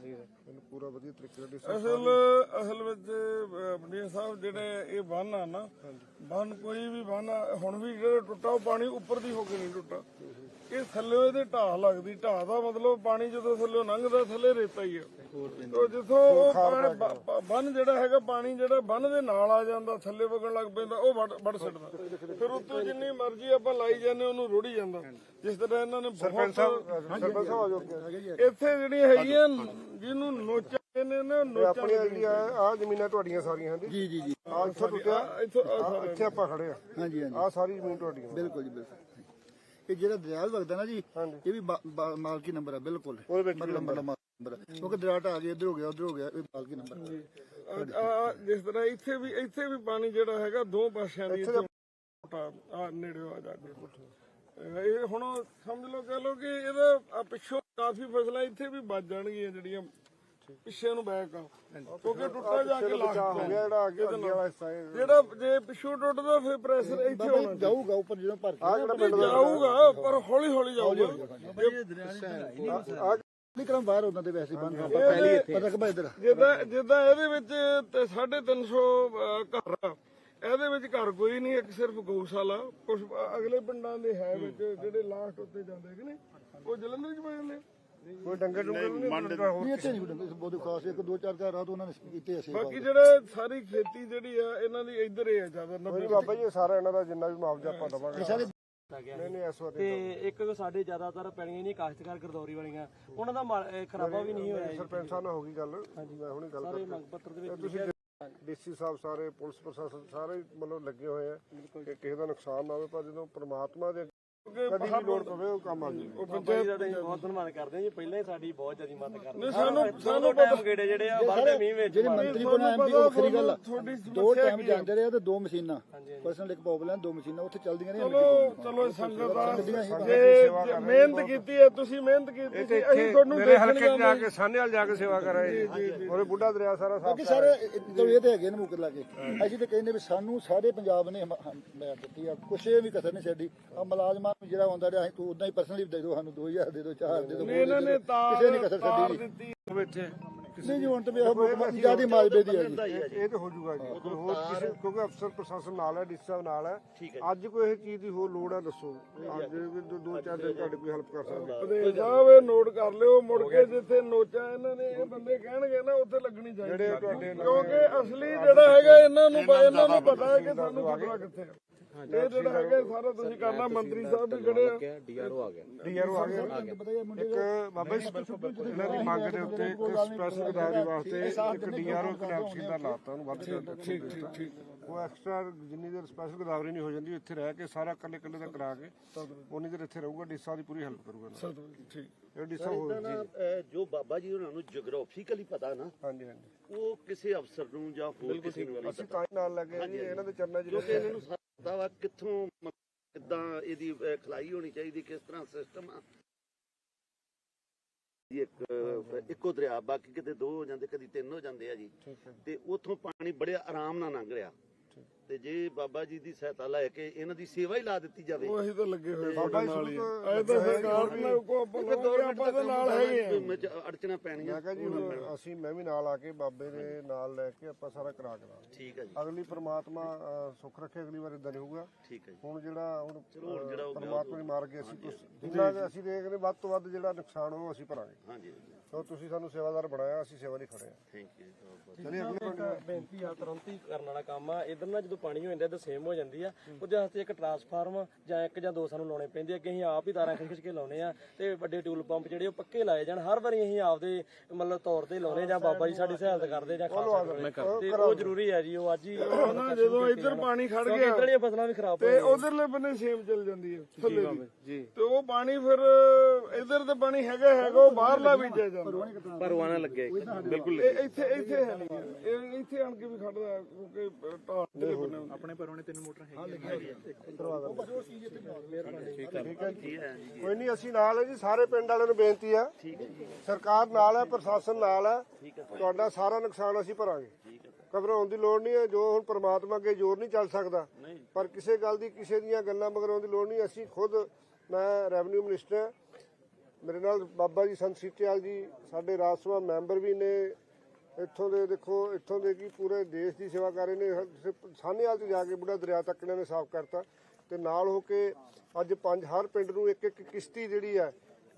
ਮੈਨੂੰ ਪੂਰਾ ਵਧੀਆ ਤਰੀਕੇ ਨਾਲ ਅਸਲ ਅਸਲ ਵਿੱਚ ਬੰਦੇ ਸਾਹਿਬ ਜਿਹੜੇ ਇਹ ਬੰਨ ਆ ਨਾ ਬੰਨ ਕੋਈ ਵੀ ਬੰਨ ਹੁਣ ਵੀ ਜਿਹੜਾ ਟੁੱਟਾ ਉਹ ਪਾਣੀ ਉੱਪਰ ਦੀ ਹੋ ਕੇ ਨਹੀਂ ਟੁੱਟਾ। ਇਹ ਥੱਲੇ ਇਹਦੇ ਢਾਹ ਲੱਗਦੀ ਢਾਹ ਦਾ ਮਤਲਬ ਪਾਣੀ ਜਦੋਂ ਥੱਲੇ ਲੰਘਦਾ ਥੱਲੇ ਰੇਤਾ ਹੀ ਆ। ਤੋ ਜਿੱਥੋਂ ਬੰਨ ਜਿਹੜਾ ਹੈਗਾ ਪਾਣੀ ਜਿਹੜਾ ਬੰਨ ਦੇ ਨਾਲ ਆ ਜਾਂਦਾ ਥੱਲੇ ਵਗਣ ਲੱਗ ਪੈਂਦਾ ਉਹ ਵੜ ਛੱਡਦਾ। ਫਿਰ ਉੱਤੋਂ ਜਿੰਨੀ ਮਰਜ਼ੀ ਆਪਾਂ ਲਾਈ ਜਾਂਦੇ ਉਹਨੂੰ ਰੁੜੀ ਜਾਂਦਾ। ਜਿਸ ਤਰ੍ਹਾਂ ਇਹਨਾਂ ਨੇ ਬਹੁਤ ਸਰਪੰਚ ਸਾਹਿਬ ਆ ਜਾਓ ਅੱਗੇ। ਇੱਥੇ ਜਿਹੜੀਆਂ ਹੈਗੀਆਂ ਜਿਹਨੂੰ ਨੋਚਾ ਕਹਿੰਦੇ ਨੇ ਨੋਚਾ ਆਪਣੀਆਂ ਜਿਹੜੀਆਂ ਆ ਜ਼ਮੀਨਾਂ ਤੁਹਾਡੀਆਂ ਸਾਰੀਆਂ ਹਾਂਜੀ? ਜੀ ਜੀ ਜੀ। ਆ ਇੱਥੋਂ ਟੁੱਟਿਆ? ਇੱਥੋਂ ਆਹ ਇੱਥੇ ਆਪਾਂ ਖੜੇ ਆ। ਹਾਂਜੀ ਹਾਂਜੀ। ਆ ਸਾਰੀ ਜ਼ਮੀਨ ਤੁਹਾਡੀਆਂ ਬਿਲਕੁਲ ਜੀ ਬਿਲਕੁਲ। ਇਹ ਜਿਹੜਾ ਦਰਿਆ ਵਗਦਾ ਨਾ ਜੀ ਹਾਂਜੀ। ਇਹ ਵੀ ਬਾ- ਬਾ- ਮਾਲਕੀ ਨੰਬਰ ਹੈ ਬਿਲਕੁਲ। ਉਹਦੇ ਵਿੱਚ ਮਤਲਬ ਮਤਲਬ ਨੰਬਰ ਕਿਉਂਕਿ ਦਰਿਆ ਢਾਹ ਗਿਆ ਇੱਧਰ ਹੋ ਗਿਆ ਉੱਧਰ ਹੋ ਗਿਆ ਇਹ ਮਾਲਕੀ ਨੰਬਰ ਆ- ਆ ਜਿਸ ਤਰ੍ਹਾਂ ਇੱਥੇ ਵੀ ਇੱਥੇ ਵੀ ਪਾਣੀ ਜਿਹੜਾ ਹੈਗਾ ਦੋ ਪਾਸਿਆਂ ਦੀ ਇੱਥੇ ਆ ਨੇੜੇ ਆ ਜਾ ਕੇ। ਇਹ ਹੁਣ ਸਮਝ ਲਓ ਕਹ ਲਓ ਕਿ ਇਹਦਾ ਪਿੱਛੋਂ ਕਾਫੀ ਫਸਲਾਂ ਇੱਥੇ ਵੀ ਬਚ ਜਾਣਗੀਆਂ ਜਿਹੜੀਆਂ ਪਿੱਛੇ ਨੂੰ ਬੈਕ ਆ। ਕਿਉਂਕਿ ਟੁੱਟਾ ਜਾ ਕੇ ਬਚਾ ਹੋ ਲਾਗ ਗਿਆ ਜਿਹੜਾ ਅੱਗੇ ਵਾਲਾ ਹਿੱਸਾ ਹੈ। ਜਿਹੜਾ ਜੇ ਪਿੱਛੋਂ ਟੁੱਟਦਾ ਫਿਰ ਪ੍ਰੈਸ਼ਰ ਇੱਥੇ ਹੋਣਾ ਜਾਊਗਾ ਉੱਪਰ ਜਦੋਂ ਭਰ ਕੇ। ਜਾਊਗਾ ਪਰ ਹੌਲੀ ਹੌਲੀ ਜਾਊਗਾ। ਨਹੀਂ ਕਰਮ ਬਾਹਰ ਉਹਨਾਂ ਦੇ ਵੈਸੇ ਬੰਦ ਆਪਾਂ ਪਹਿਲੀ ਇੱਥੇ। ਪਤਾ ਕਿ ਇੱਧਰ। ਜਿੱਦਾਂ ਜਿੱਦਾਂ ਇਹਦੇ ਵਿੱਚ ਤੇ 350 ਘਰ ਆ। ਇਹਦੇ ਵਿੱਚ ਘਰ ਕੋਈ ਨਹੀਂ ਇੱਕ ਸਿਰਫ ਗਊਸ਼ਾਲਾ। ਕੁਝ ਅਗਲੇ ਪਿੰਡਾਂ ਦੇ ਹੈ ਵਿੱਚ ਜਿਹੜੇ ਲਾਸਟ ਉੱਤੇ ਜਾਂਦੇ ਕਿ ਨਹੀਂ ਉਹ ਜਲੰਧਰ ਚ ਪੈ ਜਾਂਦੇ। ਕੋਈ ਡੰਗਰ ਡੁੰਗਰ ਨਹੀਂ ਇੱਥੇ ਨਹੀਂ ਕੋਈ ਬਹੁਤ ਖਾਸ ਇੱਕ ਦੋ ਚਾਰ ਘਰ ਰਾਤ ਉਹਨਾਂ ਨੇ ਕੀਤੇ ਅਸੀਂ ਬਾਕੀ ਜਿਹੜੇ ਸਾਰੀ ਖੇਤੀ ਜਿਹੜੀ ਆ ਇਹਨਾਂ ਦੀ ਇੱਧਰ ਹੀ ਆ ਜ਼ਿਆਦਾ ਕੋਈ 90 ਨੀ ਬਾਬਾ ਜੀ ਸਾਰਾ ਇਹਨਾਂ ਦਾ ਜਿੰਨਾ ਵੀ ਮੁਆਵਜ਼ਾ ਆਪਾਂ ਦਵਾਂਗੇ। ਨਹੀਂ ਨਹੀਂ ਇਸ ਵਾਰ ਤੇ ਇੱਕ ਸਾਡੇ ਜ਼ਿਆਦਾਤਰ ਪੈਣੀਆਂ ਨਹੀਂ ਕਾਸ਼ਤਕਾਰ ਗਰਦੌਰੀ ਵਾਲੀਆਂ। ਉਹਨਾਂ ਦਾ ਖਰਾਬਾ ਵੀ ਨਹੀਂ ਹੋਇਆ। ਸਰਪੰਚ ਸਾਹਿਬ ਨਾਲ ਹੋ ਗਈ ਗੱਲ। ਮੈਂ ਹੁਣੀ ਗੱਲ ਸਾਰੇ ਕਰਦਾ। ਮੰਗ ਪੱਤਰ ਦੇ ਵਿੱਚ ਤੁਸੀਂ ਡੀਸੀ ਸਾਹਿਬ ਸਾਰੇ ਪੁਲਿਸ ਪ੍ਰਸ਼ਾਸਨ ਸਾਰੇ ਮਤਲਬ ਲੱਗੇ ਹੋਏ ਆ ਕਿ ਕਿਸੇ ਦਾ ਨੁਕਸਾਨ ਨਾ ਹੋਵੇ ਪਰ ਜਦੋਂ ਪ੍ਰਮਾਤਮਾ ਦੇ ਕਦੀ ਵੀ ਲੋੜ ਪਵੇ ਉਹ ਕੰਮ ਆ ਜਾਵੇ ਬਾਬਾ ਜੀ ਦਾ ਤਾਂ ਅਸੀਂ ਬਹੁਤ ਧੰਨਵਾਦ ਕਰਦੇ ਹਾਂ ਜੀ ਪਹਿਲਾਂ ਹੀ ਸਾਡੀ ਬਹੁਤ ਜ਼ਿਆਦਾ ਮਦਦ ਕਰਦੇ ਨਹੀਂ, ਸਾਨੂੰ ਸਾਨੂੰ ਟਾਈਮ ਗੇੜੇ ਜਿਹੜੇ ਆ ਵਾਢੇ ਮੀਂਹ ਵਿੱਚ ਜਿਹੜੇ ਮੰਤਰੀ ਬਣਾ ਐਮਪੀ ਉਹ ਵੱਖਰੀ ਗੱਲ ਆ। ਦੋ ਟਾਈਮ ਜਾਂਦੇ ਰਹੇ ਤੇ ਦੋ ਮਸ਼ੀਨਾਂ। ਪਰਸਨਲ ਇੱਕ ਪ੍ਰੋਬਲਮ ਦੋ ਮਸ਼ੀਨਾਂ ਉੱਥੇ ਚੱਲਦੀਆਂ ਨੇ ਚਲੋ ਚਲੋ ਸੰਗਤ ਦਾ ਜੇ ਮਿਹਨਤ ਕੀਤੀ ਹੈ ਤੁਸੀਂ ਮਿਹਨਤ ਕੀਤੀ ਸੀ ਅਸੀਂ ਤੁਹਾਨੂੰ ਮੇਰੇ ਦੇਖਣ ਹਲਕੇ ਜਾ ਕੇ ਸਾਹਨੇਵਾਲ ਜਾ ਕੇ ਸੇਵਾ ਕਰਾਏ ਉਹਦੇ ਬੁੱਢਾ ਦਰਿਆ ਸਾਰਾ ਸਾਫ਼ ਬਾਕੀ ਸਾਰੇ ਇਹ ਤੇ ਹੈਗੇ ਨੇ ਮੁਕਰ ਲਾ ਕੇ। ਅਸੀਂ ਤੇ ਕਹਿੰਦੇ ਵੀ ਸਾਨੂੰ ਸਾਰੇ ਪੰਜਾਬ ਨੇ ਦਿੱਤੀ ਆ ਕੁਛ ਇਹ ਵੀ ਕਸਰ ਨਹੀਂ ਛੱਡੀ। ਆ ਮੁਲਾਜ਼ਮਾਂ ਨੂੰ ਜਿਹੜਾ ਆਉਂਦਾ ਰਿਹਾ ਅਸੀਂ ਤੂੰ ਉਦਾਂ ਹੀ ਪਰਸਨਲੀ ਦੇ ਦਿਓ ਸਾਨੂੰ 2000 ਦੇ ਦਿਓ 4000 ਦੇ ਦਿਓ ਇਹਨਾਂ ਨੇ ਤਾਰ ਕਿਸੇ ਨੇ ਕਸਰ ਛੱਡੀ ਦਿੱਤੀ ਨਹੀਂ ਜੀ ਹੁਣ ਤੇ ਇਹ ਜਿਆਦੀ ਮਾਜਬੇ ਦੀ ਆ ਜੀ। ਇਹ ਤੇ ਹੋ ਜਾਊਗਾ ਜੀ। ਹੋਰ ਕਿਸੇ ਕਿਉਂਕਿ ਅਫਸਰ ਪ੍ਰਸ਼ਾਸਨ ਨਾਲ ਹੈ ਡੀਸੀ ਸਾਹਿਬ ਨਾਲ ਹੈ। ਅੱਜ ਕੋਈ ਇਹ ਚੀਜ਼ ਦੀ ਹੋਰ ਲੋੜ ਹੈ ਦੱਸੋ। ਅੱਜ ਵੀ ਦੋ- ਚਾਰ ਦਿਨ ਤੁਹਾਡੀ ਕੋਈ ਹੈਲਪ ਕਰ ਸਕਦਾ। ਸਾਹਿਬ ਇਹ ਨੋਟ ਕਰ ਲਿਓ ਮੁੜ ਕੇ ਜਿੱਥੇ ਨੋਚਾ ਇਹਨਾਂ ਨੇ ਇਹ ਬੰਦੇ ਕਹਿਣਗੇ ਨਾ ਉੱਥੇ ਲੱਗਣੀ ਚਾਹੀਦੀ ਹੈ। ਕਿਉਂਕਿ ਅਸਲੀ ਜਿਹੜਾ ਹੈਗਾ ਇਹਨਾਂ ਨੂੰ ਇਹਨਾਂ ਨੂੰ ਪਤਾ ਹੈ ਕਿ ਸਾਨੂੰ ਖਤਰਾ ਕਿੱਥੇ ਹੈ। ਇਹ ਜਿਹੜਾ ਹੈਗਾ ਸਾਰਾ ਤੁਸੀਂ ਕਰਨਾ ਮੰਤਰੀ ਸਾਹਿਬ ਵੀ ਖੜੇ ਆ। ਡੀਆਰਓ ਆ ਗਿਆ। ਇੱਕ ਬਾਬਾ ਜੀ ਇਹਨਾਂ ਦੀ ਮੰਗ ਦੇ ਉੱਤੇ ਇੱਕ ਸਪੈਸ਼ਲ ਗਦਾਵਰੀ ਵਾਸਤੇ ਇੱਕ ਡੀਆਰਓ ਕਨੈਕਸ਼ਨ ਦਾ ਲਾਤਾ ਉਹਨੂੰ ਵੱਧ ਕਰ ਦਿੱਤਾ ਠੀਕ ਠੀਕ ਠੀਕ ਉਹ ਐਕਸਟਰਾ ਜਿੰਨੀ ਦੇਰ ਸਪੈਸ਼ਲ ਗਦਾਵਰੀ ਨਹੀਂ ਹੋ ਜਾਂਦੀ ਇੱਥੇ ਰਹਿ ਕੇ ਸਾਰਾ ਇਕੱਲੇ ਇਕੱਲੇ ਦਾ ਕਰਾ ਕੇ ਉਨੀ ਦੇਰ ਇੱਥੇ ਰਹੂਗਾ ਡੀਸਾ ਦੀ ਪੂਰੀ ਹੈਲਪ ਕਰੂਗਾ ਨਾਲ। ਠੀਕ। ਇਹ ਡੀਸਾ ਹੋ ਅਹ, ਜੋ। ਬਾਬਾ ਜੀ ਉਹਨਾਂ ਨੂੰ ਜਿਓਗ੍ਰਾਫੀਕਲੀ ਪਤਾ ਨਾ ਹਾਂਜੀ ਹਾਂਜੀ। ਉਹ ਕਿਸੇ ਅਫਸਰ ਨੂੰ ਜਾਂ ਹੋਰ ਕਿਸੇ ਨੂੰ ਅਸੀਂ ਤਾਂ ਨਾਲ ਲੱਗੇ ਜੀ ਇਹਨਾਂ ਦੇ ਚਰਨਾਂ 'ਚ ਕਿਉਂਕਿ ਇਹਨਾਂ ਨੂੰ ਪਤਾ ਵਾ ਕਿੱਥੋਂ ਕਿੱਦਾਂ ਇਹਦੀ ਖਲਾਈ ਹੋਣੀ ਚਾਹੀਦੀ ਕਿਸ ਤਰ੍ਹਾਂ ਸਿਸਟਮ ਆ। ਇੱਕ ਇੱਕੋ ਦਰਿਆ ਬਾਕੀ ਕਿਤੇ ਦੋ ਹੋ ਜਾਂਦੇ ਕਦੀ ਤਿੰਨ ਹੋ ਜਾਂਦੇ ਆ ਜੀ। ਤੇ ਉਥੋਂ ਪਾਣੀ ਬੜੇ ਆਰਾਮ ਨਾਲ ਲੰਘ ਰਿਹਾ। ਤੇ ਜੇ ਬਾਬਾ ਜੀ ਦੀ ਸਹਾਇਤਾ ਲੈ ਕੇ ਇਹਨਾਂ ਦੀ ਸੇਵਾ ਹੀ ਲਾ ਦਿੱਤੀ ਜਾਵੇ ਉਹ ਅਸੀਂ ਤਾਂ ਲੱਗੇ ਹੋਏ ਬਾਬਾ ਨਾਲ ਹੀ ਤਾਂ ਸਰਕਾਰ ਨੇ ਕੋ ਆਪਾਂ ਦੇ ਨਾਲ ਹੈਗੇ ਅੜਚਣਾ ਪੈਣੀਆਂ ਮੈਂ ਕਿਹਾ ਜੀ ਅਸੀਂ ਮੈਂ ਵੀ ਨਾਲ ਆ ਕੇ ਬਾਬੇ ਦੇ ਨਾਲ ਲੈ ਕੇ ਆਪਾਂ ਸਾਰਾ ਕਰਾ ਕਰਾ ਠੀਕ ਹੈ ਜੀ। ਅਗਲੀ ਪ੍ਰਮਾਤਮਾ ਸੁੱਖ ਰੱਖੇ ਅਗਲੀ ਵਾਰ ਇਦਾਂ ਨਹੀਂ ਹੋਊਗਾ। ਠੀਕ ਹੈ ਜੀ। ਹੁਣ ਜਿਹੜਾ ਹੁਣ ਜਿਹੜਾ ਉਹ ਪਰਮਾਤਮਾ ਦੀ ਮਾਰ ਕੇ ਅਸੀਂ ਕੁਛ ਜਿੰਨਾ ਅਸੀਂ ਦੇਖਦੇ ਵੱਧ ਤੋਂ ਵੱਧ ਜਿਹੜਾ ਨੁਕਸਾਨ ਉਹ ਅਸੀਂ ਭਰਾਂਗੇ। ਹਾਂਜੀ। ਸੋ ਤੁਸੀਂ ਸਾਨੂੰ ਸੇਵਾਦਾਰ ਬਣਾਇਆ ਅਸੀਂ ਸੇਵਾ ਲਈ ਖੜੇ ਹਾਂ। ਥੈਂਕ ਯੂ ਚਲਿਏ ਅਗਲੇ ਪਿੰਡ ਬੇਨਤੀ ਆ ਤੁਰੰਤ ਹੀ ਕਰਨ ਵਾਲਾ ਕੰਮ ਆ। ਇਧਰ ਨਾ ਜਦੋਂ ਪਾਣੀ ਹੋ ਜਾਂਦਾ ਇਧਰ ਸੇਮ ਹੋ ਜਾਂਦੀ ਆ। ਉਹਦੇ ਵਾਸਤੇ ਇੱਕ ਟਰਾਂਸਫਾਰਮ ਜਾਂ ਇੱਕ ਜਾਂ ਦੋ ਸਾਨੂੰ ਲਾਉਣੇ ਪੈਂਦੇ ਆ ਕਿ ਅਸੀਂ ਆਪ ਹੀ ਤਾਰਾਂ ਖਿੱਚ ਖਿੱਚ ਕੇ ਲਾਉਨੇ ਆ ਤੇ ਵੱਡੇ ਟਿਊਲ ਪੰਪ ਜਿਹੜੇ ਉਹ ਪੱਕੇ ਲਾਏ ਜਾਣ। ਹਰ ਵਾਰੀ ਅਸੀਂ ਆਪਦੇ ਮਤਲਬ ਤੌਰ ਤੇ ਲਾਉਨੇ ਜਾਂ ਬਾਬਾ ਜੀ ਸਾਡੀ ਸਹਾਇਤਾ ਕਰਦੇ ਜਾਂ ਖਾਲਸਾ ਕਰਦੇ। ਤੇ ਉਹ ਜ਼ਰੂਰੀ ਹੈ ਜੀ ਉਹ ਅੱਜ ਹੀ ਜਦੋਂ ਇੱਧਰ ਪਾਣੀ ਖੜ ਗਿਆ ਇਧਰ ਦੀਆਂ ਫਸਲਾਂ ਵੀ ਖਰਾਬ ਤੇ ਉਧਰਲੇ ਬੰਨੇ ਸੇਮ ਚੱਲ ਜਾਂਦੀ ਹੈ ਥੱਲੇ ਦੀ ਜੀ। ਤੇ ਉਹ ਪਾਣੀ ਫਿਰ ਇਧਰ ਤੇ ਪਾਣੀ ਹੈਗਾ ਹੈਗਾ ਉਹ ਬਾਹਰਲਾ ਵੀ ਜਾ ਜਾਂਦਾ। ਪਰਵਾਨਾ ਲੱਗੇ ਬਿਲਕੁਲ ਇੱਥੇ ਇੱਥੇ ਹੈ ਨਹੀਂ। ਇਹ ਇੱਥੇ ਆਣ ਕੇ ਵੀ ਖੜਦਾ ਕਿਉਂਕਿ ਢਾਲ। ਆਪਣੇ ਪਰਵਾਨੇ ਤਿੰਨ ਮੋਟਰ ਕੋਈ ਨਹੀਂ ਅਸੀਂ ਨਾਲ ਹੈ ਜੀ ਸਾਰੇ ਪਿੰਡ ਵਾਲਿਆਂ ਨੂੰ ਬੇਨਤੀ ਆ ਸਰਕਾਰ ਨਾਲ ਹੈ ਪ੍ਰਸ਼ਾਸਨ ਨਾਲ ਹੈ। ਤੁਹਾਡਾ ਸਾਰਾ ਨੁਕਸਾਨ ਅਸੀਂ ਭਰਾਂਗੇ। ਘਬਰਾਉਣ ਦੀ ਲੋੜ ਨਹੀਂ ਹੈ ਜੋ ਹੁਣ ਪ੍ਰਮਾਤਮਾ ਅੱਗੇ ਜ਼ੋਰ ਨਹੀਂ ਚੱਲ ਸਕਦਾ। ਪਰ ਕਿਸੇ ਗੱਲ ਦੀ ਕਿਸੇ ਦੀਆਂ ਗੱਲਾਂ ਮਗਰ ਆਉਣ ਦੀ ਲੋੜ ਨਹੀਂ ਅਸੀਂ ਖੁਦ ਮੈਂ ਰੈਵਨਿਊ ਮਿਨਿਸਟਰ ਹਾਂ। ਮੇਰੇ ਨਾਲ ਬਾਬਾ ਜੀ ਸੰਤ ਸੀਤਿਆਲ ਜੀ, ਸਾਡੇ ਰਾਜ ਸਭਾ ਮੈਂਬਰ ਵੀ ਨੇ। ਇੱਥੋਂ ਦੇ ਦੇਖੋ, ਇੱਥੋਂ ਦੇ ਕੀ ਪੂਰੇ ਦੇਸ਼ ਦੀ ਸੇਵਾ ਕਰ ਰਹੇ ਨੇ। ਸਾਨੇਵਾਲ ਤੋਂ ਜਾ ਕੇ ਬੁੱਢਾ ਦਰਿਆ ਤੱਕ ਇਹਨਾਂ ਨੇ ਸਾਫ਼ ਕਰਤਾ। ਤੇ ਨਾਲ ਹੋ ਕੇ ਅੱਜ ਪੰਜ ਹਰ ਪਿੰਡ ਨੂੰ ਇੱਕ ਇੱਕ ਕਿਸ਼ਤੀ ਜਿਹੜੀ ਹੈ,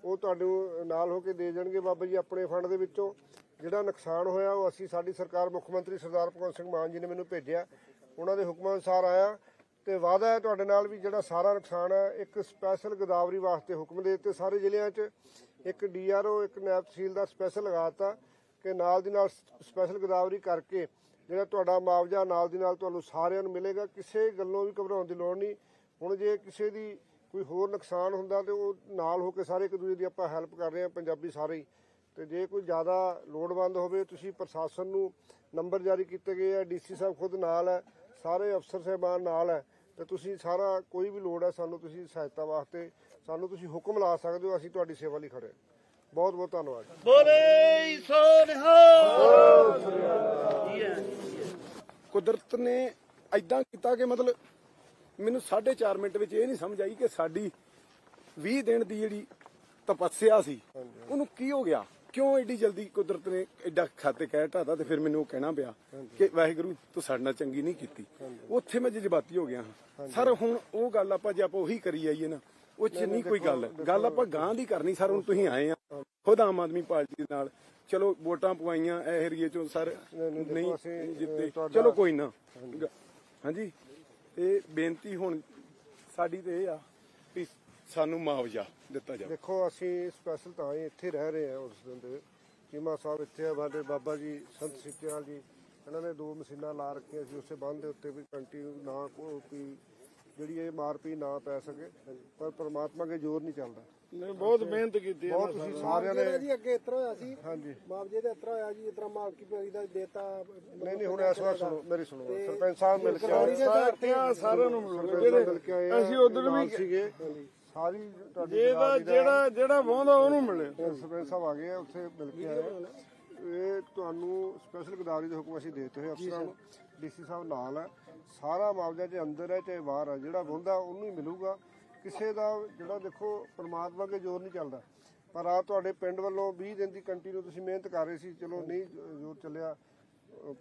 ਉਹ ਤੁਹਾਨੂੰ ਨਾਲ ਹੋ ਕੇ ਦੇ ਜਾਣਗੇ ਬਾਬਾ ਜੀ ਆਪਣੇ ਫੰਡ ਦੇ ਵਿੱਚੋਂ। ਜਿਹੜਾ ਨੁਕਸਾਨ ਹੋਇਆ, ਉਹ ਅਸੀਂ ਸਾਡੀ ਸਰਕਾਰ ਮੁੱਖ ਮੰਤਰੀ ਸਰਦਾਰ ਭਗਵੰਤ ਸਿੰਘ ਮਾਨ ਜੀ ਨੇ ਮੈਨੂੰ ਭੇਜਿਆ। ਉਹਨਾਂ ਦੇ ਹੁਕਮਾਂ ਅਨੁਸਾਰ ਆਇਆ। ਤੇ ਵਾਅਦਾ ਹੈ ਤੁਹਾਡੇ ਨਾਲ ਵੀ ਜਿਹੜਾ ਸਾਰਾ ਨੁਕਸਾਨ ਹੈ, ਇੱਕ ਸਪੈਸ਼ਲ ਗਦਾਵਰੀ ਵਾਸਤੇ ਹੁਕਮ ਦੇ ਦਿੱਤੇ ਸਾਰੇ ਜ਼ਿਲ੍ਹਿਆਂ 'ਚ। ਇੱਕ ਡੀਆਰਓ ਇੱਕ ਨਾਇਬ ਤਹਿਸੀਲਦਾਰ ਸਪੈਸ਼ਲ ਲਗਾਤਾ ਕਿ ਨਾਲ ਦੀ ਨਾਲ ਸਪੈਸ਼ਲ ਗੋਦਾਵਰੀ ਕਰਕੇ ਜਿਹੜਾ ਤੁਹਾਡਾ ਮੁਆਵਜ਼ਾ ਨਾਲ ਦੀ ਨਾਲ ਤੁਹਾਨੂੰ ਸਾਰਿਆਂ ਨੂੰ ਮਿਲੇਗਾ। ਕਿਸੇ ਗੱਲੋਂ ਵੀ ਘਬਰਾਉਣ ਦੀ ਲੋੜ ਨਹੀਂ। ਹੁਣ ਜੇ ਕਿਸੇ ਦੀ ਕੋਈ ਹੋਰ ਨੁਕਸਾਨ ਹੁੰਦਾ ਤੇ ਉਹ ਨਾਲ ਹੋ ਕੇ ਸਾਰੇ ਇੱਕ ਦੂਜੇ ਦੀ ਆਪਾਂ ਹੈਲਪ ਕਰ ਰਹੇ ਹਾਂ, ਪੰਜਾਬੀ ਸਾਰੇ ਹੀ। ਤੇ ਜੇ ਕੋਈ ਜ਼ਿਆਦਾ ਲੋੜਵੰਦ ਹੋਵੇ, ਤੁਸੀਂ ਪ੍ਰਸ਼ਾਸਨ ਨੂੰ ਨੰਬਰ ਜਾਰੀ ਕੀਤੇ ਗਏ ਆ ਡੀਸੀ ਸਾਹਿਬ ਖੁਦ ਨਾਲ ਹੈ। ਸਾਰੇ ਅਫਸਰ ਸਾਹਿਬਾਨ ਨਾਲ ਹੈ ਤੇ ਤੁਸੀਂ ਸਾਰਾ ਕੋਈ ਵੀ ਲੋੜ ਹੈ ਸਾਨੂੰ ਤੁਸੀਂ ਸਹਾਇਤਾ ਵਾਸਤੇ ਸਾਨੂੰ ਤੁਸੀਂ ਹੁਕਮ ਲਾ ਸਕਦੇ ਹੋ ਅਸੀਂ ਤੁਹਾਡੀ ਸੇਵਾ ਲਈ ਖੜੇ ਹਾਂ। ਬਹੁਤ ਬਹੁਤ ਧੰਨਵਾਦ। ਬੋਲੇ ਸੋ ਕੁਦਰਤ ਨੇ ਐਦਾਂ ਕੀਤਾ ਕਿ ਮਤਲਬ ਮੈਨੂੰ 4.5 ਮਿੰਟ ਵਿੱਚ ਇਹ ਨਹੀਂ ਸਮਝ ਆਈ ਕਿ ਸਾਡੀ 20 ਦਿਨ ਦੀ ਜਿਹੜੀ ਤਪੱਸਿਆ ਸੀ ਉਹਨੂੰ ਕੀ ਹੋ ਗਿਆ? ਕਿਉਂ ਐਡੀ ਜਲਦੀ ਕੁਦਰਤ ਨੇ ਐਡਾ ਖਾਤੇ ਕਹਿ ਢਾਤਾ ਤੇ ਫਿਰ ਮੈਨੂੰ ਉਹ ਕਹਿਣਾ ਪਿਆ ਕਿ ਵਾਹਿਗੁਰੂ ਤੂੰ ਸਾਡੇ ਨਾਲ ਚੰਗੀ ਨਹੀਂ ਕੀਤੀ। ਉੱਥੇ ਮੈਂ ਜਜ਼ਬਾਤੀ ਹੋ ਗਿਆ ਸਰ ਹੁਣ ਉਹ ਗੱਲ ਆਪਾਂ ਜੇ ਆਪਾਂ ਉਹੀ ਕਰੀ ਜਾਈਏ ਨਾ ਉਹ ਚ ਨਹੀਂ ਕੋਈ ਗੱਲ। ਗੱਲ ਆਪਾਂ ਗਾਂ ਦੀ ਕਰਨੀ ਸਰ ਹੁਣ ਤੁਸੀਂ ਆਏ ਆ। ਖੁਦ ਆਮ ਆਦਮੀ ਪਾਰਟੀ ਨਾਲ। ਚਲੋ ਵੋਟਾਂ ਪਵਾਈਆਂ ਇਹ ਏਰੀਏ ਚੋਂ ਸਰ। ਨਹੀਂ ਜਿੱਤੇ। ਚਲੋ ਕੋਈ ਨਾ। ਹਾਂਜੀ। ਤੇ ਬੇਨਤੀ ਹੁਣ ਸਾਡੀ ਤੇ ਇਹ ਆ ਵੀ ਸਾਨੂੰ ਮੁਆਵਜ਼ਾ। ਦਿੱਤਾ ਜਾਵੇ। ਦੇਖੋ ਅਸੀਂ ਸਪੈਸ਼ਲ ਤਾਂ ਹੀ ਇੱਥੇ ਰਹਿ ਰਹੇ ਹਾਂ ਉਸ ਦਿਨ ਦੇ। ਚੀਮਾ ਸਾਹਿਬ ਇੱਥੇ ਆ ਸਾਡੇ ਬਾਬਾ ਜੀ ਸੰਤ ਸਿੱਤਿਆਲ ਜੀ। ਇਹਨਾਂ ਨੇ ਦੋ ਮਸ਼ੀਨਾਂ ਲਾ ਰੱਖੀਆਂ ਸੀ ਉਸੇ ਬੰਦ ਦੇ ਉੱਤੇ ਵੀ ਕੰਟੀਨਿਊ ਨਾ ਕੋਈ ਜਿਹੜੀ ਇਹ ਮਾਰ ਪੀ ਨਾ ਪੈ ਸਕੇ। ਪਰ ਪ੍ਰਮਾਤਮਾ ਕੇ ਜ਼ੋਰ ਨਹੀਂ ਚੱਲਦਾ। ਨਹੀਂ ਬਹੁਤ ਮਿਹਨਤ ਕੀਤੀ ਹੈ ਬਹੁਤ ਤੁਸੀਂ ਸਾਰਿਆਂ ਨੇ ਜੀ ਅੱਗੇ ਇਤਰਾ ਹੋਇਆ ਸੀ। ਹਾਂਜੀ। ਮੁਆਵਜ਼ੇ ਦਾ ਇਤਰਾ ਹੋਇਆ ਜੀ ਇਤਰਾ ਮਾਲਕੀ ਪੈਰੀ ਦਾ ਦੇਤਾ। ਨਹੀਂ ਨਹੀਂ ਹੁਣ ਇਸ ਵਾਰ ਸੁਣੋ ਮੇਰੀ ਸੁਣੋ। ਸਰਪੰਚ ਸਾਹਿਬ ਮਿਲ ਕੇ ਆਏ। ਸਾਰਿਆਂ ਨੂੰ ਮਿਲ ਕੇ ਆਏ। ਅਸੀਂ ਉਧਰ ਵੀ ਸੀਗੇ। ਸਾਰੀ ਤੁਹਾਡੀ ਜਿਹਦਾ ਬਰਾਦਰੀ ਦਾ- ਜਿਹੜਾ ਜਿਹੜਾ ਵਾਹੁੰਦਾ ਉਹਨੂੰ ਮਿਲੇ। ਸਰਪੰਚ ਸਾਹਿਬ ਆ ਗਏ ਆ ਉੱਥੇ ਮਿਲ ਕੇ ਆਏ ਆ। ਇਹ ਤੁਹਾਨੂੰ ਸਪੈਸ਼ਲ ਗਦਾਰੀ ਦੇ ਹੁਕਮ ਅਸੀਂ ਦਿੱਤੇ ਹੋਏ ਅਫਸਰਾਂ ਨੂੰ ਡੀਸੀ ਸਾਹਿਬ ਨਾਲ ਹੈ ਸਾਰਾ ਮੁਆਵਜ਼ਾ ਜੇ ਅੰਦਰ ਹੈ ਚਾਹੇ ਬਾਹਰ ਹੈ ਜਿਹੜਾ ਹੁੰਦਾ ਉਹਨੂੰ ਹੀ ਮਿਲੂਗਾ। ਕਿਸੇ ਦਾ ਜਿਹੜਾ ਦੇਖੋ ਪ੍ਰਮਾਤਮਾ ਕੇ ਜ਼ੋਰ ਨਹੀਂ ਚੱਲਦਾ। ਪਰ ਆ ਤੁਹਾਡੇ ਪਿੰਡ ਵੱਲੋਂ 20 ਦਿਨ ਦੀ ਕੰਟੀਨਿਊ ਤੁਸੀਂ ਮਿਹਨਤ ਕਰ ਰਹੇ ਸੀ। ਚਲੋ ਨਹੀਂ ਜ਼ੋਰ ਚੱਲਿਆ।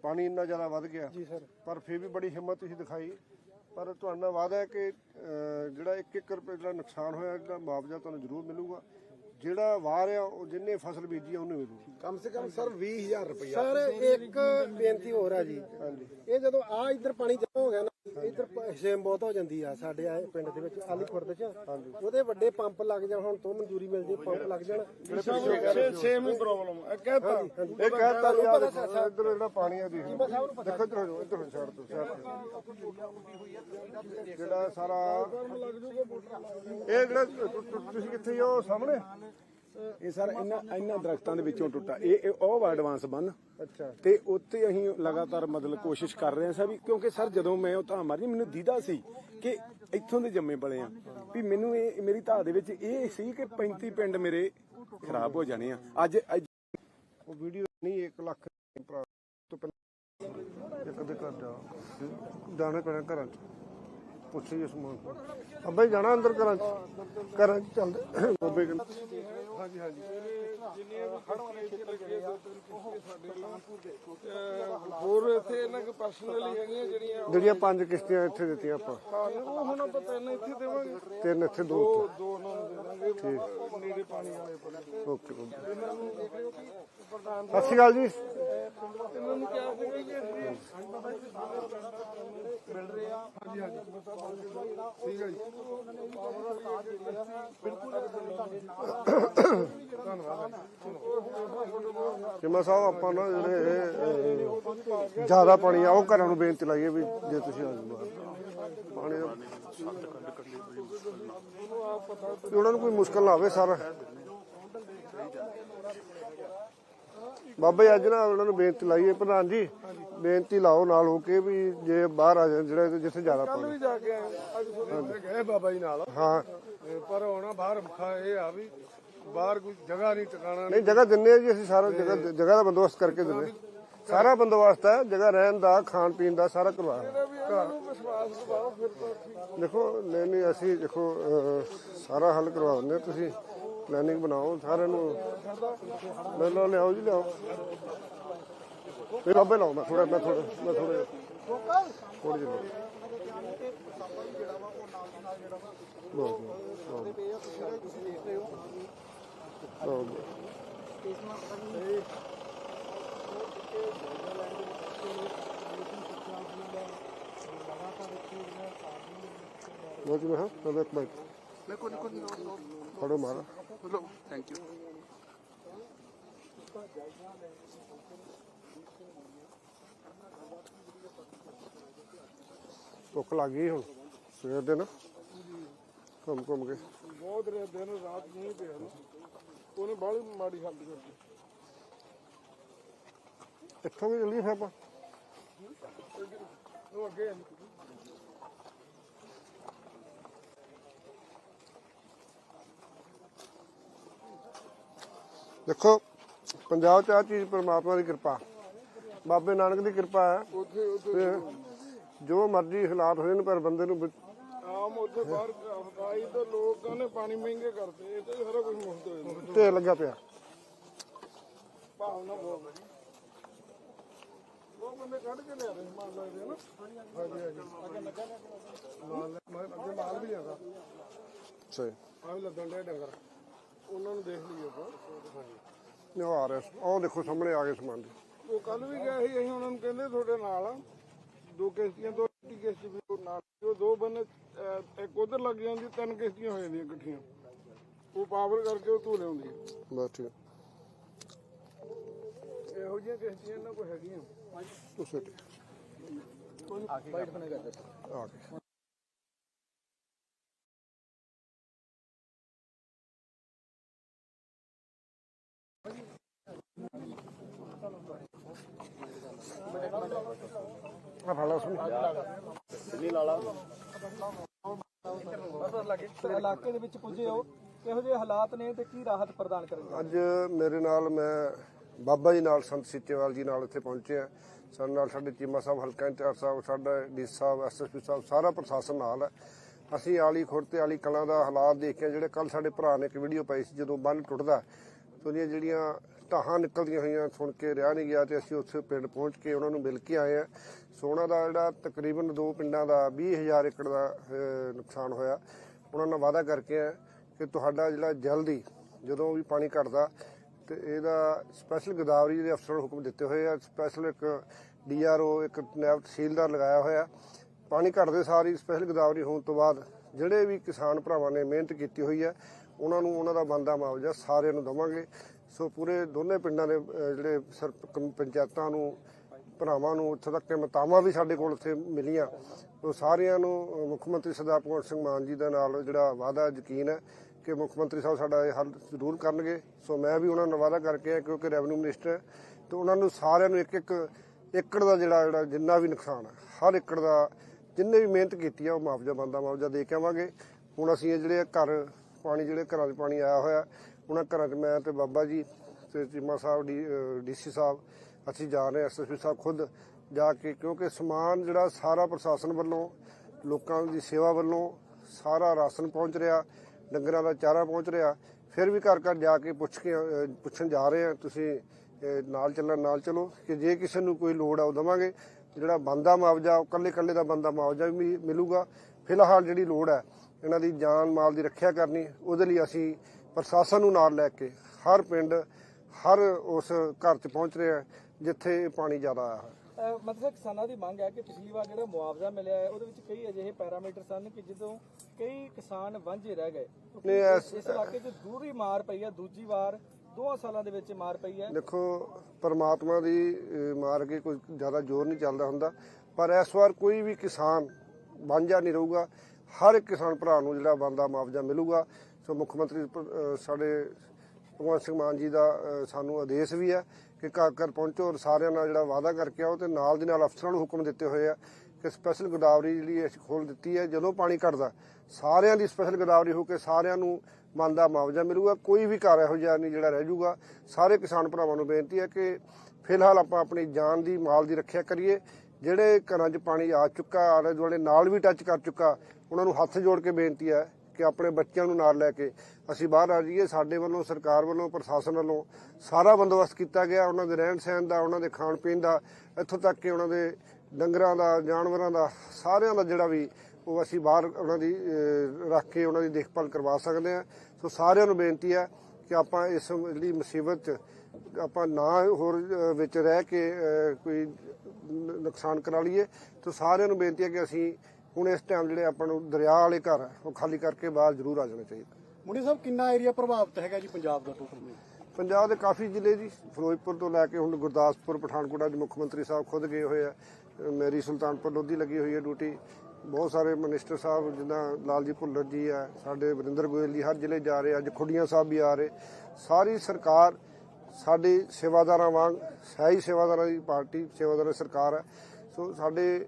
ਪਾਣੀ ਇੰਨਾ ਜ਼ਿਆਦਾ ਵੱਧ ਗਿਆ। ਜੀ ਸਰ। ਪਰ ਫਿਰ ਵੀ ਬੜੀ ਹਿੰਮਤ ਤੁਸੀਂ ਦਿਖਾਈ। ਪਰ ਤੁਹਾਡਾ ਵਾਅਦਾ ਹੈ ਕਿ ਜਿਹੜਾ 1-1 ਰੁਪਏ ਜਿਹੜਾ ਨੁਕਸਾਨ ਹੋਇਆ ਜਿਹੜਾ ਮੁਆਵਜ਼ਾ ਤੁਹਾਨੂੰ ਜ਼ਰੂਰ ਮਿਲੂਗਾ। ਜਿਹੜਾ ਵਾਰ ਆ ਉਹ ਜਿੰਨੇ ਫਸਲ ਬੀਜੀ ਆ ਉਹਨੂੰ ਮਿਲੂਗੀ ਕਮ ਸੇ ਕਮ ਸਰ 20000 ਰੁਪਇਆ ਸਰ ਇੱਕ ਬੇਨਤੀ ਹੋਰ ਆ ਜੀ। ਇਹ ਜਦੋਂ ਆ ਇੱਧਰ ਪਾਣੀ ਜਮ੍ਹਾਂ ਹੋ ਗਿਆ ਨਾ ਇੱਧਰ ਸੇਮ ਬਹੁਤ ਹੋ ਜਾਂਦੀ ਆ ਸਾਡੇ ਆ ਪਿੰਡ ਦੇ ਵਿੱਚ ਆਲੀ ਖੁਰਦ ਚ ਉਹਦੇ ਵੱਡੇ ਪੰਪ ਲੱਗ ਜਾਣ ਹੁਣ ਤੋਂ ਮਨਜ਼ੂਰੀ ਮਿਲ ਜੇ ਪੰਪ ਲੱਗ ਜਾਣ। ਸੇਮ ਹੀ ਪ੍ਰੋਬਲਮ ਹੈ ਕਹਤਾ। ਇਹ ਕਹਿਤਾ ਦੇਖੋ ਇੱਧਰ ਜਿਹੜਾ ਪਾਣੀ ਆ ਦੇਖ। ਦੇਖੋ ਇੱਧਰ ਹੋ ਜਾਓ ਇੱਧਰ ਛੱਡ ਦੋ ਜਿਹੜਾ ਸਾਰਾ ਇਹ ਜਿਹੜਾ ਤੁਸੀਂ ਕਿੱਥੇ ਹੋ ਸਾਹਮਣੇ? ਇਹ ਸਰ ਇਹਨਾਂ ਇਹਨਾਂ ਦਰਖਤਾਂ ਦੇ ਵਿੱਚੋਂ ਟੁੱਟਾ। ਇਹ ਇਹ ਉਹ ਵਾ ਐਡਵਾਂਸ ਬੰਨ। ਅੱਛਾ। ਤੇ ਉੱਤੇ ਅਸੀਂ ਲਗਾਤਾਰ ਮਤਲਬ ਕੋਸ਼ਿਸ਼ ਕਰ ਰਹੇ ਹਾਂ ਸਰ ਵੀ ਕਿਉਂਕਿ ਸਰ ਜਦੋਂ ਮੈਂ ਉਹ ਧਾਰ ਮਾਰੀ ਮੈਨੂੰ ਦੀਦਾ ਸੀ ਕਿ ਇੱਥੋਂ ਦੇ ਜੰਮੇ ਪਲੇ ਆ। ਵੀ ਮੈਨੂੰ ਇਹ ਮੇਰੀ ਧਾਰ ਦੇ ਵਿੱਚ ਇਹ ਸੀ ਕਿ 35 ਪਿੰਡ ਮੇਰੇ ਖਰਾਬ ਹੋ ਜਾਣੇ ਆ। ਅੱਜ ਉਹ ਵੀਡੀਓ ਨਹੀਂ 1 ਲੱਖ ਤੋਂ ਪਹਿਲਾਂ ਇੱਕ ਦੇ ਘਰ ਜਾਣਾ ਪੈਣਾ ਘਰਾਂ ਚ। ਪੁੱਛੀ ਇਸ ਮੋਨ ਅੱਬਾ ਜੀ ਜਾਣਾ ਅੰਦਰ ਘਰਾਂ ਚ? ਘਰਾਂ ਚ ਚੱਲਦੇ। ਬਾਬੇ ਕੋਲ ਹਾਂਜੀ। ਹੋਰ ਇੱਥੇ ਇਹਨਾਂ ਕੋ ਪਰਸਨਲੀ ਹੈਗੀਆਂ ਜਿਹੜੀਆਂ ਜਿਹੜੀਆਂ ਪੰਜ ਕਿਸ਼ਤੀਆਂ ਇੱਥੇ ਦਿੱਤੀਆਂ ਆਪਾਂ। ਹਾਂ, ਉਹ ਹੁਣ ਆਪਾਂ ਤਿੰਨ ਇੱਥੇ ਦੇਵਾਂਗੇ। ਤਿੰਨ ਇੱਥੇ ਦੋ ਦੋ ਦੋ ਉਹਨਾਂ ਨੂੰ ਦੇ ਦਾਂਗੇ ਠੀਕ ਨੇੜੇ ਪਾਣੀ ਵਾਲੇ ਕੋਲ। Okay okay. ਸਤਿ ਸ਼੍ਰੀ ਅਕਾਲ ਜੀ। ਇਹਨਾਂ ਨੂੰ ਕਿਹਾ ਸੀਗਾ ਕਿ ਅਸੀਂ ਜਿਮਾ ਸਾਹਿਬ ਆਪਾਂ ਨਾ ਜਿਹੜੇ ਜ਼ਿਆਦਾ ਪਾਣੀ ਆ ਉਹ ਘਰਾਂ ਨੂੰ ਬੇਨਤੀ ਲਾਈਏ ਵੀ ਜੇ ਤੁਸੀਂ ਆ ਜਾਓ ਪਾਣੀ ਦਾ ਵੀ ਉਹਨਾਂ ਨੂੰ ਕੋਈ ਮੁਸ਼ਕਲ ਨਾ ਆਵੇ ਸਰ। ਬਾਬਾ ਜੀ ਅੱਜ ਨਾ ਉਹਨਾਂ ਨੂੰ ਬੇਨਤੀ ਲਾਈਏ ਪ੍ਰਧਾਨ ਜੀ ਬੇਨਤੀ ਲਾਓ ਨਾਲ ਹੋ ਕੇ ਵੀ ਜੇ ਬਾਹਰ ਆ ਜਾਣ ਜਿਹੜਾ ਜਿੱਥੇ ਜ਼ਿਆਦਾ ਪਾਣੀ ਵੀ ਜਾ ਕੇ ਆਏ ਅੱਜ ਗਏ ਬਾਬਾ ਜੀ ਨਾਲ। ਹਾਂ। ਪਰ ਹੁਣ ਬਾਹਰ ਮੁਖਾ ਇਹ ਆ ਵੀ ਬਾਹਰ ਕੋਈ ਜਗ੍ਹਾ ਨਹੀਂ ਟਿਕਾਣਾ ਨਹੀਂ ਜਗ੍ਹਾ ਦਿੰਨੇ ਆ ਜੀ ਅਸੀਂ ਸਾਰਾ ਜਗ੍ਹਾ ਜਗ੍ਹਾ ਦਾ ਬੰਦੋਬਸਤ ਕਰਕੇ ਦਿੰਨੇ ਸਾਰਾ ਬੰਦੋਬਸਤ ਹੈ ਜਗ੍ਹਾ ਰਹਿਣ ਦਾ ਖਾਣ ਪੀਣ ਦਾ ਸਾਰਾ ਕਰਵਾ ਫਿਰ ਦੇਖੋ ਨਹੀਂ ਨਹੀਂ ਅਸੀਂ ਦੇਖੋ ਸਾਰਾ ਹੱਲ ਕਰਵਾ ਦਿੰਦੇ। ਤੁਸੀਂ ਪਲੈਨਿੰਗ ਬਣਾਓ ਸਾਰਿਆਂ ਨੂੰ ਲੈ ਲਓ ਲਿਆਓ ਜੀ ਲਿਆਓ। ਇਹ ਰੱਬੇ ਲਾਓ ਮੈਂ ਥੋੜਾ ਮੈਂ ਥੋੜਾ ਮੈਂ ਥੋੜਾ ਥੋੜੀ ਜਿਹੀ ਲਓ। ਲਓ ਜੀ, ਲਓ। ਲਓ ਜੀ। ਲਓ ਜੀ ਮੈਂ ਹਾਂ ਚਲੋ ਇੱਕ ਮਿੰਟ ਫੜੋ ਮਾਰਾ ਥੈਂਕ ਯੂ ਭੁੱਖ ਲੱਗ ਗਈ ਹੁਣ ਸਵੇਰ ਦੇ ਨਾ ਘੁੰਮ ਘੁੰਮ ਕੇ ਬਹੁਤ ਰਿਹਾ ਦਿਨ ਰਾਤ ਨਹੀਂ ਪਿਆ ਨਾ ਉਹਨੇ ਬਾਹਲੀ ਮਾੜੀ ਹਾਲਤ ਕਰਤੀ। ਇੱਥੋਂ ਵੀ ਫਿਰ ਆਪਾਂ। ਉਹ ਅੱਗੇ ਆ। ਦੇਖੋ ਪੰਜਾਬ 'ਚ ਆ ਚੀਜ਼ ਪਰਮਾਤਮਾ ਦੀ ਕਿਰਪਾ। ਬਾਬੇ ਨਾਨਕ ਦੀ ਕਿਰਪਾ ਹੈ। ਉੱਥੇ ਉੱਥੇ ਤੇ ਜੋ ਮਰਜ਼ੀ ਹਾਲਾਤ ਹੋਏ ਨੇ ਪਰ ਬੰਦੇ ਨੂੰ ਉੱਥੇ ਬਾਹਰ ਹਫਤਾਈ ਤੇ ਲੋਕਾਂ ਨੇ ਪਾਣੀ ਮਹਿੰਗੇ ਕਰਤੇ ਇਹ ਤੇ ਸਾਰਾ ਕੁਝ ਮੁਫਤ ਹੋ ਜਾਂਦਾ। ਢੇਰ ਲੱਗਾ ਪਿਆ। ਭਾਵਨਾ ਬਹੁਤ ਹੈ ਉਹ ਬੰਦੇ ਕੱਢ ਕੇ ਲਿਆ ਰਹੇ ਮਾਲ ਲੱਗਦੇ ਨਾ। ਹਾਂਜੀ ਹਾਂਜੀ। ਅੱਗੇ ਲੱਗਾ ਮਾਲ ਮੈਂ ਅੱਗੇ ਮਾਲ ਵੀ ਹੈਗਾ ਸਹੀ ਆ ਵੀ ਲੱਦਣ ਦੇ ਡੰਗਰ। ਉਹਨਾਂ ਨੂੰ ਦੇਖ ਲਈਏ ਆਪਾਂ। ਹਾਂਜੀ। ਨੇ ਉਹ ਆ ਰਿਹਾ ਉਹ ਦੇਖੋ ਸਾਹਮਣੇ ਆ ਗਏ ਸਮਾਨ। ਦੇ ਉਹ ਕੱਲ ਵੀ ਗਏ ਸੀ ਅਸੀਂ ਉਹਨਾਂ ਨੂੰ ਕਹਿੰਦੇ ਤੁਹਾਡੇ ਨਾਲ ਆ। ਦੋ ਕਿਸ਼ਤੀਆਂ ਦੋ ਕਿਸ਼ਤੀ ਉਹ ਦੋ ਬੰਨੇ ਇੱਕ ਉਧਰ ਲੱਗ ਜਾਂਦੀ ਤਿੰਨ ਕਿਸ਼ਤੀਆਂ ਹੋ ਜਾਂਦੀਆਂ ਇਕੱਠੀਆਂ। ਉਹ ਪਾਵਰ ਕਰਕੇ ਉਹ ਧੂ ਲਿਆਉਂਦੀ ਆ। ਬਸ ਠੀਕ ਇਹੋ ਜਿਹੀਆਂ ਕਿਸ਼ਤੀਆਂ ਇਹਨਾਂ ਕੋਲ ਹੈਗੀਆਂ। ਤੁਸੀਂ ਆ ਗਏ ਆ ਫਾਲਾ ਸੁਣ ਇਲਾਕੇ ਦੇ ਵਿੱਚ ਪੁੱਜੇ ਹੋ। ਕਿਹੋ ਜਿਹੇ ਹਾਲਾਤ ਨੇ ਤੇ ਕੀ ਰਾਹਤ ਪ੍ਰਦਾਨ ਕਰਨਗੇ ਅੱਜ ਮੇਰੇ ਨਾਲ ਮੈਂ ਬਾਬਾ ਜੀ ਨਾਲ ਸੰਤ ਸਿੱਚੇਵਾਲ ਜੀ ਨਾਲ ਇੱਥੇ ਪਹੁੰਚੇ ਆ ਸਾਡੇ ਨਾਲ ਸਾਡੇ ਚੀਮਾ ਸਾਹਿਬ ਹਲਕਾ ਇੰਚਾਰਜ ਸਾਹਿਬ ਸਾਡਾ ਡੀ ਸਾਹਿਬ ਐਸਐਸਪੀ ਸਾਹਿਬ ਸਾਰਾ ਪ੍ਰਸ਼ਾਸਨ ਨਾਲ ਹੈ। ਅਸੀਂ ਆਲੀ ਖੁਰ ਤੇ ਆਲੀ ਕਲਾਂ ਦਾ ਹਾਲਾਤ ਦੇਖਿਆ ਜਿਹੜੇ ਕੱਲ ਸਾਡੇ ਭਰਾ ਨੇ ਇੱਕ ਵੀਡੀਓ ਪਾਈ ਸੀ ਜਦੋਂ ਬੰਨ ਟੁੱਟਦਾ। ਉਹਦੀਆਂ ਜਿਹੜੀਆਂ ਢਾਹਾਂ ਨਿਕਲਦੀਆਂ ਹੋਈਆਂ ਸੁਣ ਕੇ ਰਿਹਾ ਨਹੀਂ ਗਿਆ ਤੇ ਅਸੀਂ ਉੱਥੇ ਪਿੰਡ ਪਹੁੰਚ ਕੇ ਉਹਨਾਂ ਨੂੰ ਮਿਲ ਕੇ ਆਏ ਆ ਸੋਨਾ ਦਾ ਜਿਹੜਾ ਤਕਰੀਬਨ ਦੋ ਪਿੰਡਾਂ ਦਾ 20000 ਏਕੜ ਦਾ ਨੁਕਸਾਨ ਹੋਇਆ। ਉਹਨਾਂ ਨਾਲ ਵਾਅਦਾ ਕਰਕੇ ਆ ਕਿ ਤੁਹਾਡਾ ਜਿਹੜਾ ਜਲਦੀ ਜਦੋਂ ਵੀ ਪਾਣੀ ਘਟਦਾ ਤੇ ਇਹਦਾ ਸਪੈਸ਼ਲ ਗਦਾਵਰੀ ਦੇ ਅਫਸਰਾਂ ਨੂੰ ਹੁਕਮ ਦਿੱਤੇ ਹੋਏ ਆ। ਸਪੈਸ਼ਲ ਇੱਕ ਡੀਆਰਓ ਇੱਕ ਨਾਇਬ ਤਹਿਸੀਲਦਾਰ ਲਗਾਇਆ ਹੋਇਆ। ਪਾਣੀ ਘਟਦੇ ਸਾਰੀ ਸਪੈਸ਼ਲ ਗਦਾਵਰੀ ਹੋਣ ਤੋਂ ਬਾਅਦ ਜਿਹੜੇ ਵੀ ਕਿਸਾਨ ਭਰਾਵਾਂ ਨੇ ਮਿਹਨਤ ਕੀਤੀ ਹੋਈ ਹੈ ਉਹਨਾਂ ਨੂੰ ਉਹਨਾਂ ਦਾ ਬੰਦਾ ਮੁਆਵਜ਼ਾ ਸਾਰਿਆਂ ਨੂੰ ਦਵਾਂਗੇ। ਸੋ ਪੂਰੇ ਦੋਨੇ ਪਿੰਡਾਂ ਦੇ ਜਿਹੜੇ ਸਰਪ ਪੰਚਾਇਤਾਂ ਨੂੰ ਭਰਾਵਾਂ ਨੂੰ ਇੱਥੇ ਤੱਕ ਕਿ ਮਤਾਵਾਂ ਵੀ ਸਾਡੇ ਕੋਲ ਇੱਥੇ ਮਿਲੀਆਂ। ਉਹ ਸਾਰਿਆਂ ਨੂੰ ਮੁੱਖ ਮੰਤਰੀ ਸਰਦਾਰ ਭਗਵੰਤ ਸਿੰਘ ਮਾਨ ਜੀ ਦੇ ਨਾਲ ਜਿਹੜਾ ਵਾਅਦਾ ਯਕੀਨ ਹੈ ਕਿ ਮੁੱਖ ਮੰਤਰੀ ਸਾਹਿਬ ਸਾਡਾ ਇਹ ਹੱਲ ਜ਼ਰੂਰ ਕਰਨਗੇ। ਸੋ ਮੈਂ ਵੀ ਉਹਨਾਂ ਨਾਲ ਵਾਅਦਾ ਕਰਕੇ ਆਇਆ ਕਿਉਂਕਿ ਰੈਵਨਿਊ ਮਿਨਿਸਟਰ ਹੈ। ਤੇ ਉਹਨਾਂ ਨੂੰ ਸਾਰਿਆਂ ਨੂੰ ਇੱਕ ਇੱਕ ਏਕੜ ਦਾ ਜਿਹੜਾ ਜਿਹੜਾ ਜਿੰਨਾ ਵੀ ਨੁਕਸਾਨ ਹੈ, ਹਰ ਏਕੜ ਦਾ ਜਿੰਨੇ ਵੀ ਮਿਹਨਤ ਕੀਤੀ ਆ ਉਹ ਮੁਆਵਜ਼ਾ, ਬੰਦਾ ਮੁਆਵਜ਼ਾ ਦੇ ਕੇ ਆਵਾਂਗੇ। ਹੁਣ ਅਸੀਂ ਇਹ ਜਿਹੜੇ ਘਰ ਪਾਣੀ, ਜਿਹੜੇ ਘਰਾਂ 'ਚ ਪਾਣੀ ਆਇਆ ਹੋਇਆ, ਉਹਨਾਂ ਘਰਾਂ 'ਚ ਮੈਂ ਤੇ ਬਾਬਾ ਜੀ ਤੇ ਚੀਮਾ ਸਾਹਿਬ, ਡੀ ਡੀਸੀ ਸਾਹਿਬ ਅਸੀਂ ਜਾ ਰਹੇ ਐਸਐਸਪੀ ਸਾਹਿਬ ਖੁਦ ਜਾ ਕੇ, ਕਿਉਂਕਿ ਸਮਾਨ ਜਿਹੜਾ ਸਾਰਾ ਪ੍ਰਸ਼ਾਸਨ ਵੱਲੋਂ, ਲੋਕਾਂ ਦੀ ਸੇਵਾ ਵੱਲੋਂ ਸਾਰਾ ਰਾਸ਼ਨ ਪਹੁੰਚ ਰਿਹਾ, ਡੰਗਰਾਂ ਦਾ ਚਾਰਾ ਪਹੁੰਚ ਰਿਹਾ। ਫਿਰ ਵੀ ਘਰ ਘਰ ਜਾ ਕੇ ਪੁੱਛ ਕੇ ਪੁੱਛਣ ਜਾ ਰਹੇ ਆ ਤੁਸੀਂ ਨਾਲ ਚੱਲਣ, ਨਾਲ ਚਲੋ। ਕਿ ਜੇ ਕਿਸੇ ਨੂੰ ਕੋਈ ਲੋੜ ਆ, ਉਹ ਦਵਾਂਗੇ। ਜਿਹੜਾ ਬੰਦਾ ਮੁਆਵਜ਼ਾ, ਉਹ ਕੱਲੇ ਕੱਲੇ ਦਾ ਬੰਦਾ ਮੁਆਵਜ਼ਾ ਵੀ ਮਿ- ਮਿਲੂਗਾ। ਫਿਲਹਾਲ ਜਿਹੜੀ ਲੋੜ ਹੈ, ਇਹਨਾਂ ਦੀ ਜਾਨ, ਮਾਲ ਦੀ ਰੱਖਿਆ ਕਰਨੀ, ਉਹਦੇ ਲਈ ਅਸੀਂ ਪ੍ਰਸ਼ਾਸਨ ਨੂੰ ਨਾਲ ਲੈ ਕੇ ਹਰ ਪਿੰਡ, ਹਰ ਉਸ ਘਰ 'ਚ ਪਹੁੰਚ ਰਹੇ ਆ ਜਿੱਥੇ ਪਾਣੀ ਜ਼ਿਆਦਾ ਆਇਆ ਹੈ ਅਹ ਮਤਲਬ ਕਿਸਾਨਾਂ ਦੀ ਮੰਗ ਹੈ ਕਿ ਪਿਛਲੀ ਵਾਰ ਜਿਹੜਾ ਮੁਆਵਜ਼ਾ ਮਿਲਿਆ ਹੈ ਉਹਦੇ ਵਿੱਚ ਕਈ ਅਜਿਹੇ ਪੈਰਾਮੀਟਰ ਸਨ ਕਿ ਜਦੋਂ ਕਈ ਕਿਸਾਨ ਵਾਂਝੇ ਰਹਿ ਗਏ। ਕਿਉਂਕਿ ਨਹੀਂ, ਇਸ- ਇਸ ਇਲਾਕੇ 'ਚ ਦੂਰੀ ਮਾਰ ਪਈ ਹੈ ਦੂਜੀ ਵਾਰ ਦੋਹਾਂ ਸਾਲਾਂ ਦੇ ਵਿੱਚ ਮਾਰ ਪਈ ਹੈ। ਦੇਖੋ ਪਰਮਾਤਮਾ ਦੀ ਅਹ, ਮਾਰ ਕੇ ਕੋਈ ਜ਼ਿਆਦਾ ਜ਼ੋਰ ਨਹੀਂ ਚੱਲਦਾ ਹੁੰਦਾ। ਪਰ ਇਸ ਵਾਰ ਕੋਈ ਵੀ ਕਿਸਾਨ ਵਾਂਝਾ ਨਹੀਂ ਰਹੂਗਾ। ਹਰ ਇੱਕ ਕਿਸਾਨ ਭਰਾ ਨੂੰ ਜਿਹੜਾ ਬੰਦਾ ਮੁਆਵਜ਼ਾ ਮਿਲੂਗਾ। ਸੋ ਮੁੱਖ ਮੰਤਰੀ ਪ- ਅਹ, ਸਾਡੇ ਭਗਵੰਤ ਸਿੰਘ ਮਾਨ ਜੀ ਦਾ ਸਾਨੂੰ ਆਦੇਸ਼ ਵੀ ਹੈ ਕਿ ਘਰ ਘਰ ਪਹੁੰਚੋ ਔਰ ਸਾਰਿਆਂ ਨਾਲ ਜਿਹੜਾ ਵਾਅਦਾ ਕਰਕੇ ਆਓ ਤੇ ਨਾਲ ਦੀ ਨਾਲ ਅਫਸਰਾਂ ਨੂੰ ਹੁਕਮ ਦਿੱਤੇ ਹੋਏ ਆ ਕਿ ਸਪੈਸ਼ਲ ਗੋਦਾਵਰੀ ਜਿਹੜੀ ਅਸੀਂ ਖੋਲ ਦਿੱਤੀ ਹੈ। ਜਦੋਂ ਪਾਣੀ ਘਟਦਾ, ਸਾਰਿਆਂ ਦੀ ਸਪੈਸ਼ਲ ਗੋਦਾਵਰੀ ਹੋ ਕੇ ਸਾਰਿਆਂ ਨੂੰ ਮਨ ਦਾ ਮੁਆਵਜ਼ਾ ਮਿਲੂਗਾ। ਕੋਈ ਵੀ ਘਰ ਇਹੋ ਜਿਹਾ ਨਹੀਂ ਜਿਹੜਾ ਰਹਿ ਜਾਊਗਾ ਸਾਰੇ ਕਿਸਾਨ ਭਰਾਵਾਂ ਨੂੰ ਬੇਨਤੀ ਹੈ ਕਿ ਫਿਲਹਾਲ ਆਪਾਂ ਆਪਣੀ ਜਾਨ ਦੀ, ਮਾਲ ਦੀ ਰੱਖਿਆ ਕਰੀਏ। ਜਿਹੜੇ ਘਰਾਂ 'ਚ ਪਾਣੀ ਆ ਚੁੱਕਾ ਆਲੇ ਦੁਆਲੇ ਨਾਲ ਵੀ ਟੱਚ ਕਰ ਚੁੱਕਾ, ਉਹਨਾਂ ਨੂੰ ਹੱਥ ਜੋੜ ਕੇ ਬੇਨਤੀ ਹੈ ਕਿ ਆਪਣੇ ਬੱਚਿਆਂ ਨੂੰ ਨਾਲ ਲੈ ਕੇ ਅਸੀਂ ਬਾਹਰ ਆ ਜਾਈਏ, ਸਾਡੇ ਵੱਲੋਂ, ਸਰਕਾਰ ਵੱਲੋਂ, ਪ੍ਰਸ਼ਾਸਨ ਵੱਲੋਂ ਸਾਰਾ ਬੰਦੋਬਸਤ ਕੀਤਾ ਗਿਆ। ਉਹਨਾਂ ਦੇ ਰਹਿਣ ਸਹਿਣ ਦਾ, ਉਹਨਾਂ ਦੇ ਖਾਣ ਪੀਣ ਦਾ, ਇੱਥੋਂ ਤੱਕ ਕਿ ਉਹਨਾਂ ਦੇ ਡੰਗਰਾਂ ਦਾ, ਜਾਨਵਰਾਂ ਦਾ, ਸਾਰਿਆਂ ਦਾ ਜਿਹੜਾ ਵੀ ਉਹ ਅਸੀਂ ਬਾਹਰ ਉਹਨਾਂ ਦੀ ਰੱਖ ਕੇ ਉਹਨਾਂ ਦੀ ਦੇਖਭਾਲ ਕਰਵਾ ਸਕਦੇ ਹਾਂ। ਸੋ ਸਾਰਿਆਂ ਨੂੰ ਬੇਨਤੀ ਹੈ ਕਿ ਆਪਾਂ ਇਸ ਜਿਹੜੀ ਮੁਸੀਬਤ 'ਚ ਆਪਾਂ ਨਾ ਹੋਰ ਵਿੱਚ ਰਹਿ ਕੇ ਕੋਈ ਨੁਕਸਾਨ ਕਰਾ ਲਈਏ। ਤਾਂ ਸਾਰਿਆਂ ਨੂੰ ਬੇਨਤੀ ਹੈ ਕਿ ਅਸੀਂ ਹੁਣ ਇਸ ਟਾਈਮ ਜਿਹੜੇ ਆਪਾਂ ਨੂੰ ਦਰਿਆ ਵਾਲੇ ਘਰ ਉਹ ਖਾਲੀ ਕਰਕੇ ਬਾਹਰ ਜ਼ਰੂਰ ਆ ਜਾਣਾ ਚਾਹੀਦਾ। ਮੁੰਡੇ ਸਾਹਿਬ ਕਿੰਨਾ ਏਰੀਆ ਪ੍ਰਭਾਵਿਤ ਹੈਗਾ ਜੀ ਪੰਜਾਬ ਦਾ ਟੋਟਲ ਪੰਜਾਬ ਦੇ ਕਾਫੀ ਜ਼ਿਲ੍ਹੇ ਜੀ ਫਿਰੋਜ਼ਪੁਰ ਤੋਂ ਲੈ ਕੇ ਹੁਣ ਗੁਰਦਾਸਪੁਰ ਪਠਾਨਕੋਟ ਅੱਜ ਮੁੱਖ ਮੰਤਰੀ ਸਾਹਿਬ ਖੁਦ ਗਏ ਹੋਏ ਆ। ਮੇਰੀ ਸੁਲਤਾਨਪੁਰ ਲੋਧੀ ਲੱਗੀ ਹੋਈ ਹੈ ਡਿਊਟੀ। ਬਹੁਤ ਸਾਰੇ ਮਿਨਿਸਟਰ ਸਾਹਿਬ ਜਿੱਦਾਂ ਲਾਲਜੀ ਭੁੱਲਰ ਜੀ ਆ ਸਾਡੇ ਵਰਿੰਦਰ ਗੋਇਲ ਜੀ ਹਰ ਜ਼ਿਲ੍ਹੇ ਜਾ ਰਹੇ ਅੱਜ ਖੁੱਡੀਆਂ ਸਾਹਿਬ ਵੀ ਆ ਰਹੇ। ਸਾਰੀ ਸਰਕਾਰ ਸਾਡੀ ਸੇਵਾਦਾਰਾਂ ਵਾਂਗ ਸਹਾਈ ਸੇਵਾਦਾਰਾਂ ਦੀ ਪਾਰਟੀ ਸੇਵਾਦਾਰਾਂ ਦੀ ਸਰਕਾਰ ਹੈ ਸੋ ਸਾਡੇ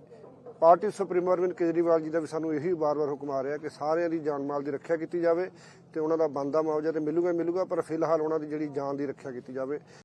ਪਾਰਟੀ ਸੁਪਰੀਮੋ ਅਰਵਿੰਦ ਕੇਜਰੀਵਾਲ ਜੀ ਦਾ ਵੀ ਸਾਨੂੰ ਇਹੀ ਵਾਰ-ਵਾਰ ਹੁਕਮ ਆ ਰਿਹਾ ਕਿ ਸਾਰਿਆਂ ਦੀ ਜਾਨ ਮਾਲ ਦੀ ਰੱਖਿਆ ਕੀਤੀ ਜਾਵੇ ਤੇ ਉਹਨਾਂ ਦਾ ਬੰਦਾ ਮੁਆਵਜ਼ਾ ਤੇ ਮਿਲੂਗਾ ਮਿਲੂਗਾ, ਪਰ ਫਿਲਹਾਲ ਉਹਨਾਂ ਦੀ ਜਿਹੜੀ ਜਾਨ ਦੀ ਰੱਖਿਆ ਕੀਤੀ ਜਾਵੇ।